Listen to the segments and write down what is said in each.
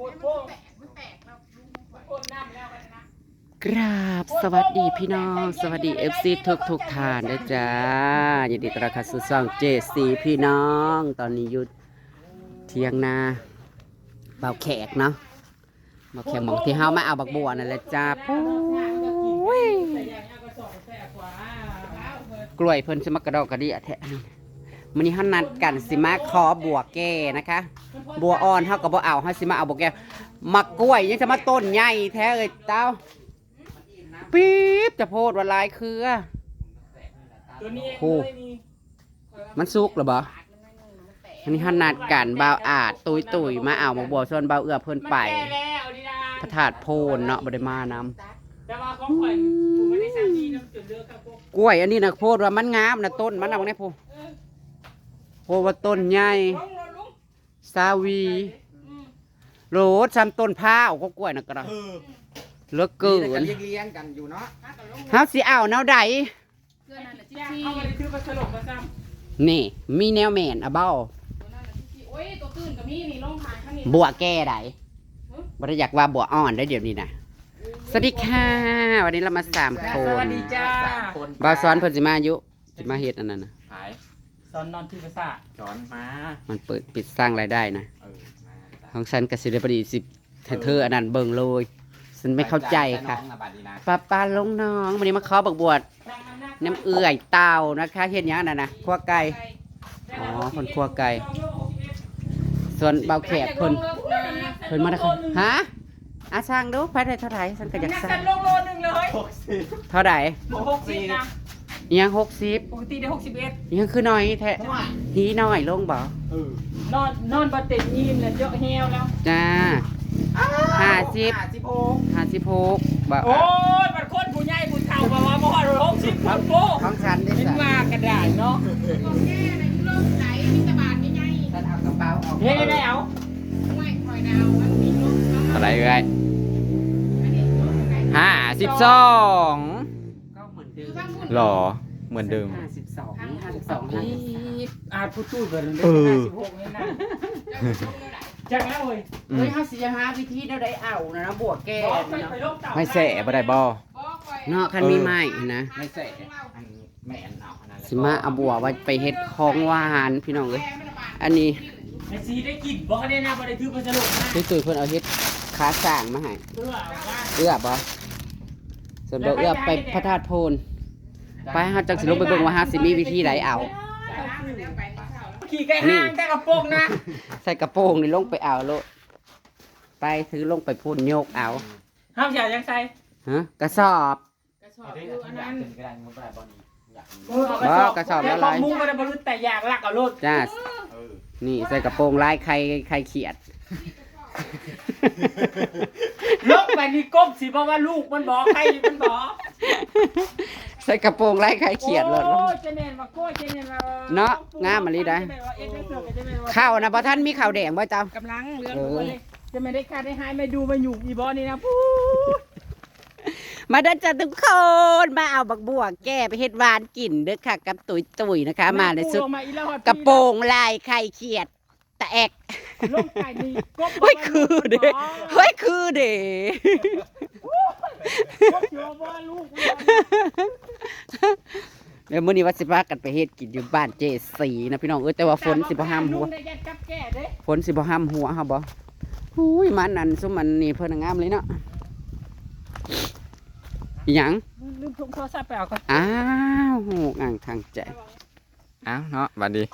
โคตรโป้งโคตรน้ำแล้วกันนะ กราบสวัสดีพี่น้อง สวัสดีเอฟซีทุกทุกๆท่านนะจ๊ะยินดีต้อนรับเข้าสู่ช่องเจซีพี่น้อง ตอนนี้หยุดเที่ยงนาเบาแขกเนาะเบาแขกหมองที่เฮามาเอาบักบัวนั่นแหละจ้าปุ้ยแต่อย่างนี้ก็สองแสบกว่ากล้วยเพิ่นสิมากระดอกกระเดียแท้ มื้อนี้เฮานัดกันสิมาขอบัวแก่นะคะ บัวอ่อนเฮาก็บ่เอาเฮาสิมาเอาบัวแก่มักกล้วยยังจะมาต้นใหญ่แท้เอ้ยเต้าปี๊บจะโพดว่าลายเครือโอ้มันสุกหรือบ่อันนี้หันนัดกันบ่าวอาจตุยตุยมาเอามาบัวส่วนบ่าวเอื้อเพิ่นไปแก่แล้วดีดาพระธาตุโพนเนาะบ่ได้มาน้ำกล้วยอันนี้นะโพดว่ามันงามนะต้นมันน่ะบ่ได้ โพโพว่าต้นใหญ่ลุงลุงซาวีโรดซ้ำต้นพร้าวก็กล้วยน่ะก็ได้เออเหลือเกิมีแต่นเลี้ยงเลี้ยงๆกันอยู่เนาะเฮาสิเอาแนวใดเพื่อนนั่นแหละย่าที่เอาไปซื้อมาสลบมาซ้นี่ มีแนวแม่นอะเบ้าโอ้ยตัวตื้นกับมีนี่ลงทางข้างนี้บัวแก่ใดบ่ได้อยากว่าบัวอ่อนได้เดี๋ยวนี้นะสวัสดีค่ะ วันนี้เรามาสามำคสวัสนดีจ้าสามคนบาวสอนเพิ่นสิมาอายุสิมาเฮ็ดอันนั้นน่ะหาย สอนนอนที่ภาษาจอนมามันเปิดปิดสร้างรายได้นะ เออมาของฉันกสิได้ประดีสิเธอเธออันนั้นเบิ่งเลย ฉันไม่เข้าใจค่ะน้องนบัดนี้นะป้าป้าลงน้อง วันนี้มาขอบักบวชน้ำเอื่อยเต่านะคะเฮ็ดหยังนั่นน่ะคั่วไก่ อ๋อคนคั่วไก่ ส่วนเบาแขกเพิ่นเพิ่นมาได้ค่ะฮะอาสร้างดูไปได้เท่าไหร่ฉันก็อยากนักสร้ากังนโลโลนึงเลยหกสิบเท่าไหร่หกสิบนะ อิหยังหกสิบปกติได้หกสิบเอ็ดอิหยังคือน้อยแท้หีน้อยลงบ่เออนอนนอนบะเต็มยีนเลยเยอะเฮวแล้วจ้า ห้าสิบ ห้าสิบหกห้าสิบหกบ่โอ้ยมันคนผู้ใหญ่ผู้เฒ่าบอกว่าบ่ฮอดหกสิบคนโก้ของฉันได้เป็นสั่ว่ากระดาษเนาะของแก่ในยุโรปไหนมีตะบานใหญ่ฉันเอากระเป๋าออกเฮ้ยได้เอาๆห้วยคอยดาวมันมีลูกอะไรเอ้ยอันนี้ลูกไหนห้าสิบสอง หรอเหมือนเดิม ห้าสิบสองห้าสิบสองนี่อาจผู้ตู้เกินเลยเออ ห้าสิบหกนี่นะจังแล้วเว้ยเฮ้ยห้าสิบห้าวิธีได้เอานะนะบวกแก้บอกไปเนาะไปลบเต่าไม่แสะบ่ได้บ่ เนาะคันมีไม้นะไม่แสะอันแม่นเอาอันนั้นแหละสิมาเอาบัวไว้ไปเฮ็ดของหวานพี่น้องเอ้ยอันนี้ไอ้ซีได้กินบอกได้นะบ่ได้ถือไปสรุปนะพี่ตุ้ยเพิ่นเอาเฮ็ดขาสร้างมาให้เพื่อว่า เอื้อบ่ส่วนบ่เอื้อไปพระธาตุโพน ไปเฮาจังสิลงไปเบิ่งว่าเฮาสิมีวิธีใดเอา ขี่ไก่ห้างแต่กระโปรงนะใส่กระโปรงนี่ลงไปเอาโลดไปถือลงไปพุ่นโยกเอาห้ามอย่ายังใส่ฮะกระสอบกระสอบอยู่อันนั้นก็ได้มันบ่ได้บ่นี่อยากมีเออเอากระสอบกระสอบแล้ละวลายมุ้งก็ได้บรรลุแต่อยากลักเอาโลดจ้าเออนี่ใส่กระโปรงลายใครใครเขียด ลกไปนี่ก้มสิเพราะว่าลูกมันบอกใครมันบอก ใส่กระโปรงลายใครเขียดเลยโอ้ยเจเนนมาโก้ยเจเนนมาเนาะงามมะลิได้ ข้าวนะบ่ท่านมีข้าวแดงบ่เจ้า กำลังเรื่องเออตัวเลยจะไม่ได้คาดได้หายไม่ดูมาอยู่อีบอนี่นะพูดมาเด้อจ้าทุกคนมาเอาบักบัวแก้ไปเฮ็ดหวานกินเด้อค่ะ กับตุยตุยๆนะคะ มาในสุด ลงมาอีแล้วกระโปรงลายไข่เขียดตะ แอกลงไปนี่กบเฮ้ยคือเด้เฮ้ยคือเด้กบอยู่ว่าลูกเดี๋ยวมื้อนี้ว่าสิพากันไปเฮ็ดกินอยู่บ้านเจสีนะพี่น้องเอ้ยแต่ว่าฝนสิบ่ห้ามหัวลุงได้ยัดกับแก่เด้ฝนสิบ่ห้ามหัวเฮาบ่หูยมันอันซุมมันนี่เพิ่นนะงามเลยเนาะอิหยังลืมถุงโทรศัพท์ไปเอาก่อนอ้าวโหอ่างทางใจอ้าวเนาะบัดนี้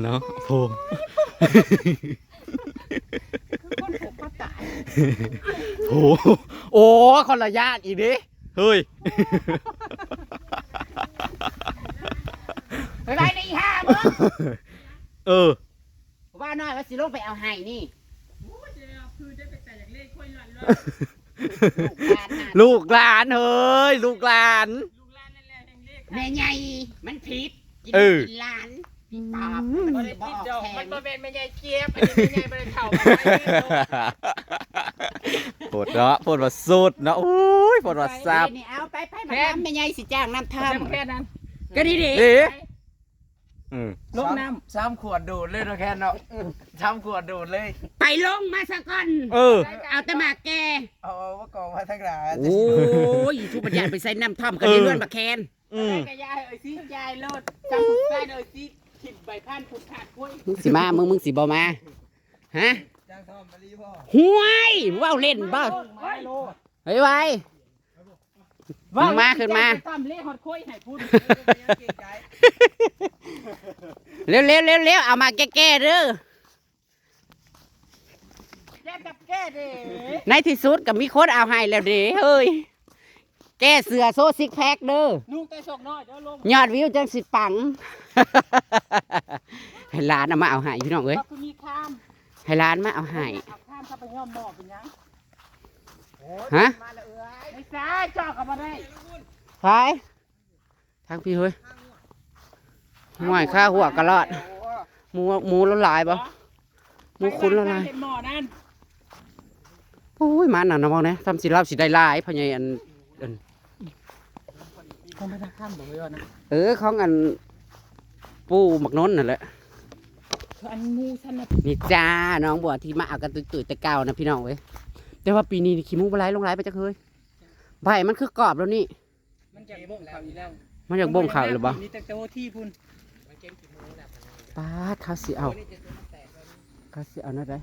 เนาะโพงคนผูกก็ตายโอ้โหโอ้คนละญาติอีกดิเฮ้ยไปไว้ในห้ามึงเออว่าน้อยว่าสิลงไปเอาให้นี่คือได้ไปแต่อย่างเล่ค่อยหลั่นเลยลูกหลานน่ะลูกหลานเฮ้ยลูกหลานลูกหลานนั่นแหละแห่งเลขแม่ใหญ่มันผิด กินเออ กินหลานพี่ตอบมันบ่บ่ได้ได้ติดออกดอกแทมันนบ่เป็นแม่ใหญ่เจี๊ยบอันนี้แม่ใหญ่บ่ได้เฒ่าบ่ได้ปวดเนาะปวดว่าสุดเนาะโอ้ยปวดว่าซับนี่เอาไปไปมาทำแม่ใหญ่สิจ้างน้ำทำทำแค่นั้นก็ดีดีเอ๊ะอืมลงน้สามขวดดูดเลยเนาะแค่เนาะสามขวดดูดเลยไปลงมาสักก่อน เออ เอาแต่หมากแก เอาเอาว่ากองมาทั้งหลายโอ้ยทุกปัญญาไปใส่น้ำท่อมกันในเลื่อนมาแคน อืมำกระยายเอ้ยสิยายโลดจำผู้ชายเอ้ยสิขิดใบพันผูกขาดกล้วยมึงสิมามึงมึงสิบ่มาฮะจ้างทอมมารีพ่อห่วยว่าวเล่นบ่มาโลดเฮ้ยไว้มึงมาขึ้นมาไปตามเล่หอดคุยให้พูดเร็วเร็วเร็วเร็วเอามาแก้แก้ๆเด้อแก้กับแก้เด้ในที่สุดก็มีคนเอาให้แล้วเด้เฮ้ย แก้เสือโซซิกแพคเด้อนุ่งแต่ศกน้อยเดี๋ยวลงยอดวิวจังสิปัง ให้ร้านเอามาเอาให้พี่น้องเอ้ยว่าคุณมีข้ามให้ร้านมาเอาให้เอาข้ามเข้าไปย่อมหม้อเป็นยังฮะมาละเอ้ยไม่ใช่เจาะกับมาได้ไปทางพี่เฮ้ยห่วยข้าหัวกระรอดหมูหมูแล้วหลายปะหมูคุ้นแล้วหลายเป็นหม้อนั่นโอ้ยมันน่ะน้องเนี่ยทำสิรับสิได้หลายพะยัยอันอัน คงไม่ทักข้ามบอกเลยนะเออของอันปูหมักน้นนั่นแหละอันงูฉันนะนี่จ้าน้องบัวที่มาเอากันตุยๆแต่เก่านะพี่น้องเว้ยแต่ว่าปีนี้นี่ขี้มูกบไหลลงไหลไปจักเฮ้ยใบมันคือกรอบแล้วนี่ มันจะบ่งเขาอีกแล้วมันอยากบ่งเขาหรือเปล่ามีแต่โตที่พุ่นป้าดเขาสิเอาเขาสิเอานั่นได้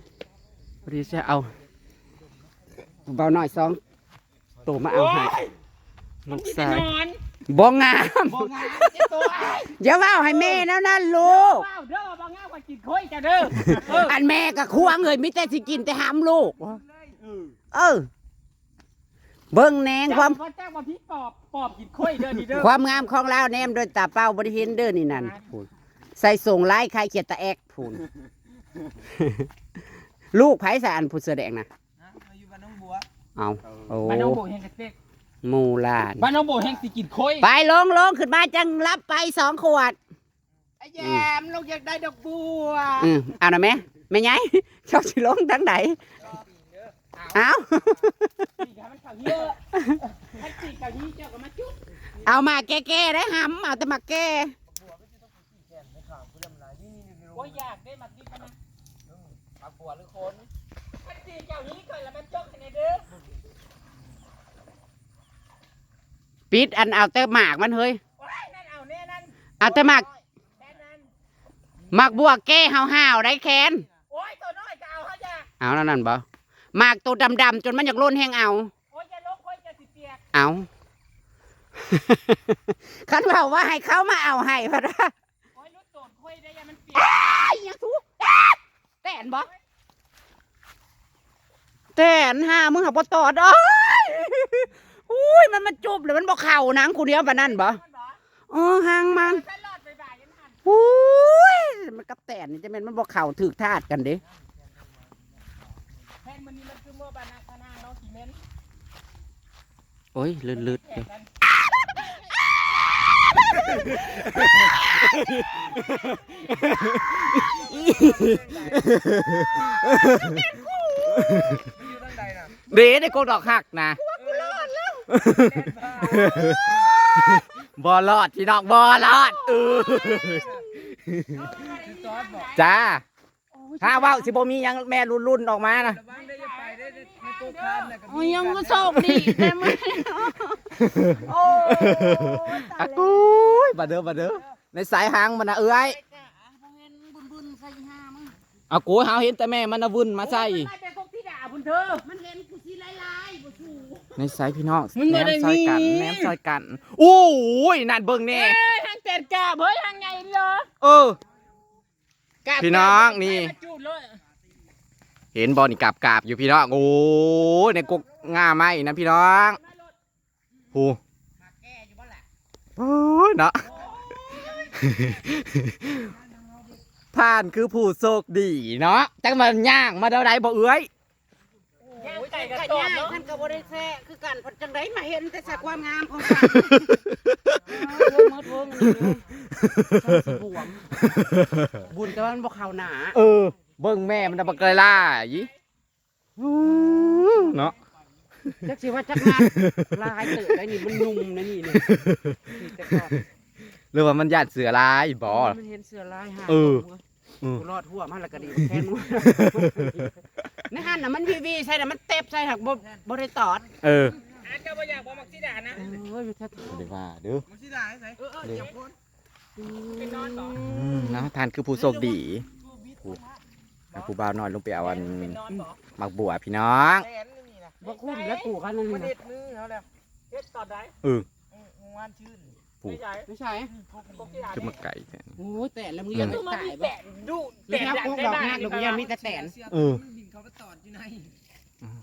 พอดีจะเอาเบาหน่อยสองตัวมาเอาให้ลูกจะชายนอน บ่งามบ่งามเจ้าตัวไอ้อย่าว่าให้แม่แล้วนั่นลูก ว้าวเด้อบ่งามกว่ากินค่อยจ้ะเด้อเอออันแม่ก็ควงเลยมิแต่สิกินแต่หามลูก เออเบิ่งแนงความว่าแจ้งว่าพี่ปอบปอบกินค่อยเด้อนี่เด้อ ความงามของเราแนมโดยตาเป้าบริเห็นเด้อนี่นั่นพูนใส่ส่งไล่ใครเขียดตาแอกพูน ลูกไผ่สะอันผู้เสื้อแดงนะมาอยู่บ้านน้องบัวเอาโอ้ บ้านน้องโบแห่งกระเตก หมูลาน บ้านน้องโบแห่งสิกินค่อยไปลงลงขึ้นมาจังรับไปสองขวด ไอ้แยมลงอยากได้ดอกบัวอืมเอาหน่อยไหมแม่ยายชอบสิลงทั้งไหนเอาสีขามันขาวเยอะให้สีขาวนี้เจ้าก็มาจุ๊บเอามาแก้ๆได้หำเอาแต่มาแก้โอ้ยอยากได้มาดีกันนะผักบัวหรือคนให้สีขาวนี้ก่อนแล้วมันจุ๊บให้ในเด้อ ปิดอันเอาแต่หมากมันเฮ้ยนั่นเอาแน่นั่นเอาแต่หมากแน่นั่นหมากบัวแก้ห่าวๆได้แคนโอ้ยตัวน้อยก็เอาเขาอยากเอาแล้วนั่นบ่หมากตัวดำๆจนมันอยากล้นแห้งเอาโอ้ยจะลงค่อยจะสิเปียกเอา คันเว่าว่าให้เขามาเอาให้พะนะโอ้ยรถโดดค่อยได้ยังมันเปียกอ้ายยังทุกแต่นบ่แต่นห้ามึงหักบ่ตอดอ้อ ยมันมาจุบเลยมันบ่เข่าหนังกูเดียวปานนั้นบ่มันบอกอ๋อหางมันฉันรอดไปบ่ายยันหันอุ้ยมันกับแต่นนี่จะเป็นมันบ่เข่าถึกทาดกันเด้แพนมันนี่มันคือเมื่อบานาคานาเนาะสีเมนโอ้ยลืดๆแข่เด้งอกันอยู่ตั้งใดน่ะเด้ได้โกดอกหักนะ บอลอดพี่น้องบอลอดเออคือซอสบอกจ้าถ้าเว่าสิบ่มีหยังแม่รุ่นๆออกมานะระวังได้จะไปได้ในโกคานน่ะกับโอ้ยยังบ่โชคดีแต่มึงโอ้อะกูยบาเด้อบาเด้อในสายหางมันนะเอ้ยเอากูเฮาเห็นแต่แม่มันนะวุ่นมาใส่โอ้ยมันไล่ไปพวกที่ด่าพุ่นเธอมันเห็นกูสิลายๆบ่ถูก ในสายพี่น้องมึงบ่ได้แนมซอยกันมี แนมซอยกันโอ้ยนั่นเบิ่งแน่เอ้ยทางแตนกาเฮ้ยทางไงเหรอเออ กาบพี่น้องนี่มาจูดเลยเห็นบอลนี่กาบกาบอยู่พี่น้องโอ้ยในกกง่าไม้นะพี่น้องโอ้โอ้ยเนาะ ผ่านคือผู้โชคดีเนาะจังมันย่างมาเท่าไรบ่เอ้ย ย่างไก่กระกันตอบย่ายเนาะท่านก็บ่ได้แท้คือกันเพราะจังไดมาเห็นแต่สักความงามของกันเพิ่มมาเพิ่มนี่เลยสิบวมบุญแต่ว่ามันบ่เข้าหนาเออ เบิ่งแม่มันน่ะบักไกลล่าอีเนาะจักสิว่าจักงานลายเติบได้นี่มันนุ่มนะนี่นี่นี่แต่ก่อนรือว่ามันญาติเสือลายบ่มันเห็นเสือลายหาเอออืมกูรอดหัวมันแล้วก็ดีแค่นู้นใน ใช่หักบ่บ่ได้ตอดเอออาจจะบ่อยากบ่มักสิดานะเอ้ยถ้าบ่ได้ว่าเด้อมันสิได้ไสเออเออเดี๋ยวคนไปนอนบ่อืมเนาะทานคือผู้โชคดีผู้อะผู้บ่าวน้อยลงไปเอาอันไปนอนบ่หมักบัวพี่น้องแสนนี่นะบ่คุ้มแล้วกูกันนั่นมันนี่เด็นะดมือเขาแล้วเฮ็ดตอนใดเอออืมงานชื่นผู้ไม่ใช่ไม่ใช่บ่สิดาคือมาไก่แท้โอ้ยแต่ละมือยังดูไม่มันตายมีบ่แตนดูหรือถ้าพวกดอกหน้าลูกยังมีแต่แตนเออ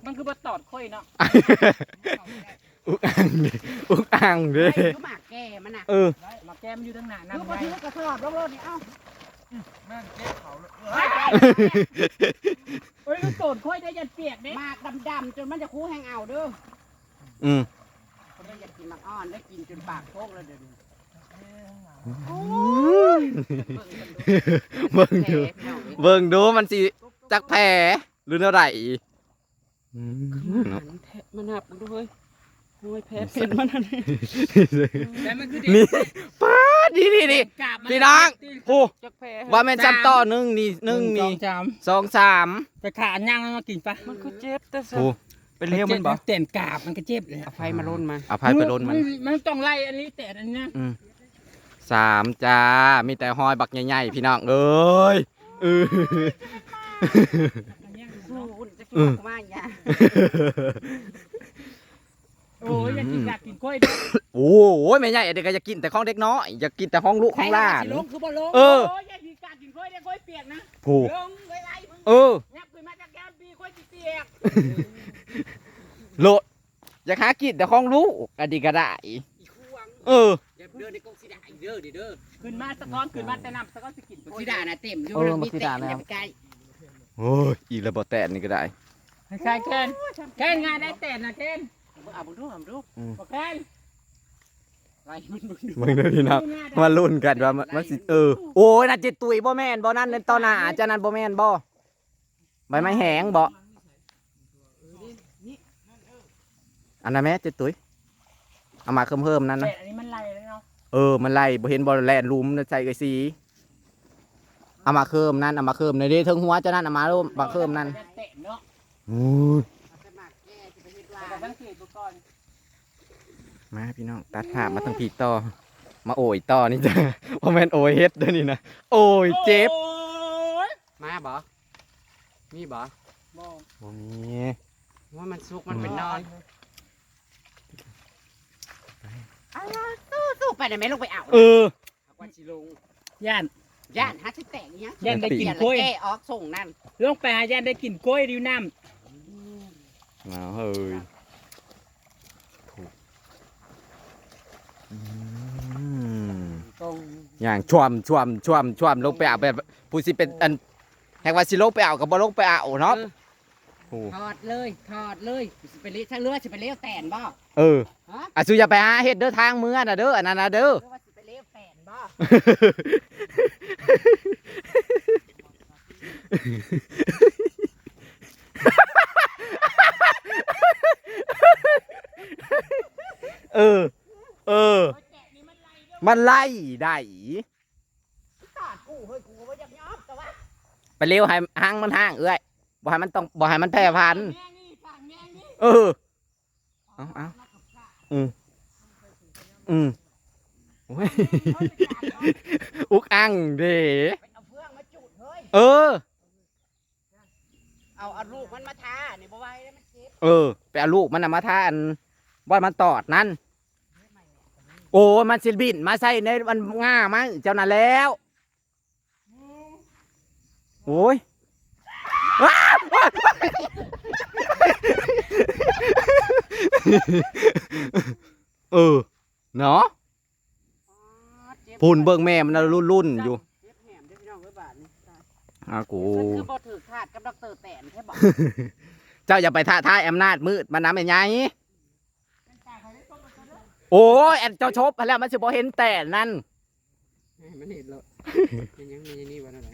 มันบินเขาไปตอดอยู่ในมันคือบ่ตอดค่อยเนาะอุกอังเด้อุกอังเด้ไอ้คือหมากแก่มันน่ะเออมาแก้มอยู่ทั้งหน้าคือน้ำบ่ไงถือกระสอบลงรถนี่เอ้าแม่งเจ็บเขาเลยเฮ้ยลูกโตดค่อยได้ยันเปียกเด้หมากดำๆจนมันจะคูแหงเอาเด้ออืมคนได้อยากกินหมากอ่อนได้กินจนปากโค้งแล้วเดี๋ยวนี้เบิ่งแผลดูพี่น้องเอ้ยเบิ่งดูมันสิจักแผลหรือเท่าไหร่อืม เนาะมันแทะมันหับมันด้วยโอ้ยแผลเป็นมันอันนี้แต่มันคือนี่ป้าดนี่นี่นี่กาบมันพี่น้องโอ้จักแผลว่าแม่นจำต่อหนึ่งนี่หนึ่งนี่จามสองสามไปขาอันย่างมากินปะมันก็เจ็บแต่โอ้เป็นเลี้ยวมันบ่เต้นกาบมันก็เจ็บเลยเอาไฟมาล้นมาเอาพายไปล้นมันมันต้องไล่อันนี้แต่อันนี้อืมสามจ้ามีแต่หอยบักใหญ่ๆพี่น้องเอ้ยเออสู้ อุ่นจะกินออกมาอย่าโอ้ยอยากกินอยากกินกล้วยด้วยโอ้โหไม่ใหญ่เด็กก็อยากกินแต่ของเด็กน้อยอยากกินแต่ของลูกของหลาน สิลงคือบ่ลงเออ โอ้ยอยากกินกากินกล้วยได้กล้วยเปียกนะผูกลงไว้ไล่มึงเออยับขึ้นมาจากแก้วปีกล้วยสิเปียกโลดอยากหากินแต่ของลูกอันนี้ก็ได้อีควงเออ อย่าเดินในกงสีดาอีกเด้อดิเด้อขึ้นมาสะก้อนขึ้นมาแต่น้ำสะก้อนสิกินกงสีดาน่ะเต็มอยู่เออแล้วมีบักสีเต็ดามแล้ว อย่าไปใกล้ โอ้ยอีระเบแตนนี่ก็ได้ใช่แคนแคนงานได้แต่นะแคนเอาบุดูเอาบุดูบอกแคนไล่มันบุดูมึงเด้อพี่น้องมาลุ้นกันว่ามันมันสิเออโอ้ยน่าจิตตุยบ่แม่นบ่นั่นเล่นต่อหน้าอาจารย์นั่นบ่แม่นบ่ใบไม้แห้งบ่อันนั้นแม่จิตตุยเอามาเพิ่มๆนั่นแต่นะอันนี้มันไล่แล้วเนาะเออมันไล่บ่เห็นบ่แลนลุมใส่กระสี เอามาเคิมนั่นเอามาเคิมในอยเด้เทิงหัวเจ้านั่นเอามาลูมมาเคิมนั่นเตะเนาะโอ้ยเอาไปหมักแก่จะไปเฮ็ดลาแต่สังเกตดูก่อนมาพี่น้องตัดภาพมาทางผีต่อ มาโอยต่อนี่จ้ะบ่แม่นโอยเฮ็ดเด้อนี่นะโอ้ยเจ็บโอ้ยมาบ่มีบ่บอกบ่มีว่ามันสุกมันเป็นนอนสู้ๆไปได้ไหมลงไปเอาเออ เอากว่าสิลงย่าน ย่านหาสิแตกอีหยังย่านได้เปกิลี่นยนกล้วย แก้ออกส่งนั่นลงไปหาย่านได้กินกล้วยริวน้เอาเฮ้ยถูกอืมตรงอย่างชวมชวมชวมชวมลงไปเอาแบบผู้สิเป็นอันแหกว่าสิลงไปเอากับบ่ลงไปเอาเนาะโอ้ถอดเลยถอดเลยสิไปเลี้ยช่างเลือสิไปเลี้ยวแตนบ่เออฮะอะสุอย่าไปหาเฮ็ดเด้อทางเมืองน่ะเด้ออันนั้นน่ะเด้อ หรือว่าสิไปเลี้ยวแตนบ่ เออ เออ มันไล่ได้ตาดกูเฮ้ยกูก็บ่อยากยอมแต่ว่าไปเร็วให้ห้างมันห้างเอ้ยบ่ให้มันต้องบ่ให้มันแพร่พันธุ์ำแม่นี่ฝั่งแม่นี่เออ เอาเอาอืมอืม โอ้ยอุกอังเด้ไปเอาเฟืองมาจุดเฮ้ย เออ เอาเอาลูกมันมาทานี่บ่ไหวแล้วมันเจ็บเออ ไปเอาลูกมันน่ะมาทานว่ามันตอดนั่น โอ้ยมันสิบินมาใส่ในมันง่ามั้งเจ้าน่ะแล้ว โอ้ยว้าวว้าวเออ เนาะอ๋อเจ็บ พูนเบิ่งแม่มันน่ะรุ่นๆอยู่เจ็บแหมเด้อพี่น้องเอ้ยบาดนี้อากูมันคือบ่ถือขาดกับดอกเตอร์แตนแค่บอกเจ้าอย่าไปท้าทายอำนาจมืดมันน้ำเป็นไงโอ้ยแอนเจ้าชบไปแล้วมันสิบ่เห็นแต่นั่นมันเห็นแล้วมันยังมีนี่วันอะไร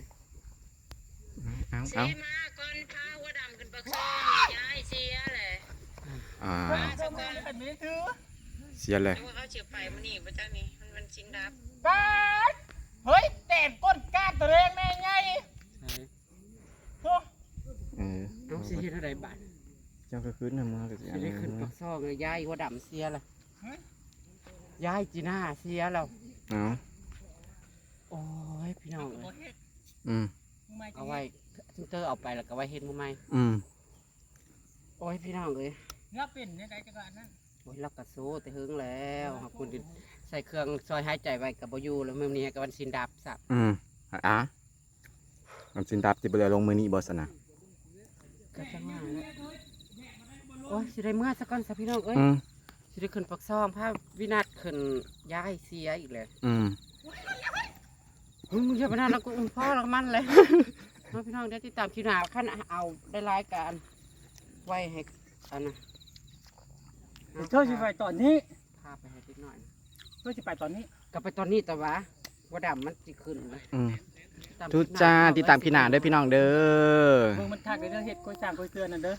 เอาเสีเอายมาก่อนพาหัวดำขึ้นปักซองย้ายเสียเลยอ่าเพิ่มเงินเป็นมีถือเสียเลยแต่ว่าเขาเฉียบไปมันนี่ประจักนี่มันมัน ชิงดับป้าดเฮ้ยแต่นก้นกล้าตัวเองแม่ไงโอ้เออเอาสิเฮ็ดอะไรบ้านเจ้าก็ขึ้นทำมาก็สิสิได้ขึ้นปักซอกเลยยายหัวดำเสียละยายจีน่าเสียแล้วเอาโอ้ยพี่น้องเอ้ยอืมเอาไว้ถึงเตอร์เอาไปแล้วก็ไว้เฮ็ดมือใหม่อืมโอ้ยพี่น้องเอ้ยเงาเป็นในใดจังหวะนั้นโอ้ยรับกระโซแต่หึงแล้วขอบคุณที่ ใส่เครื่องซอยหายใจไว้กับบอยู่แล้วมื้อนี้กับวันสินดับสับอืมอะน้ำสินดับจิบเรือลงมือนี้บอสนะก็จะมาแล้วโอ้ยสิได้เมื่อสักก่อนสัพี่น้องเอ้ยอืมสิได้ขึ้นปักซองพาวินาศขึ้นย้ายเสียอีกเลยอืมเฮ้ยมึงอย่าไปนั่นแล้วกูอุ้มพ่อแล้วมันเลยน้องพี่น้องได้ติดตามคิวหนาขั้นเอาได้รายการไว้ให้อันนะเธอสิไปตอนนี้พาไปให้นิดหน่อย เธอสิไปตอนนี้กลับไปตอนนี้แต่ว่าว่าดำมันสิขึ้นเลยอืมตมทุกคลิปหน้จ้าพี่น้องติดตามพี่หนาเด้อพี่น้องเด้อมึงมันทักเด้อเฮ็ดกล้วยสร้างกล้วยเตือนนั่นเด้อ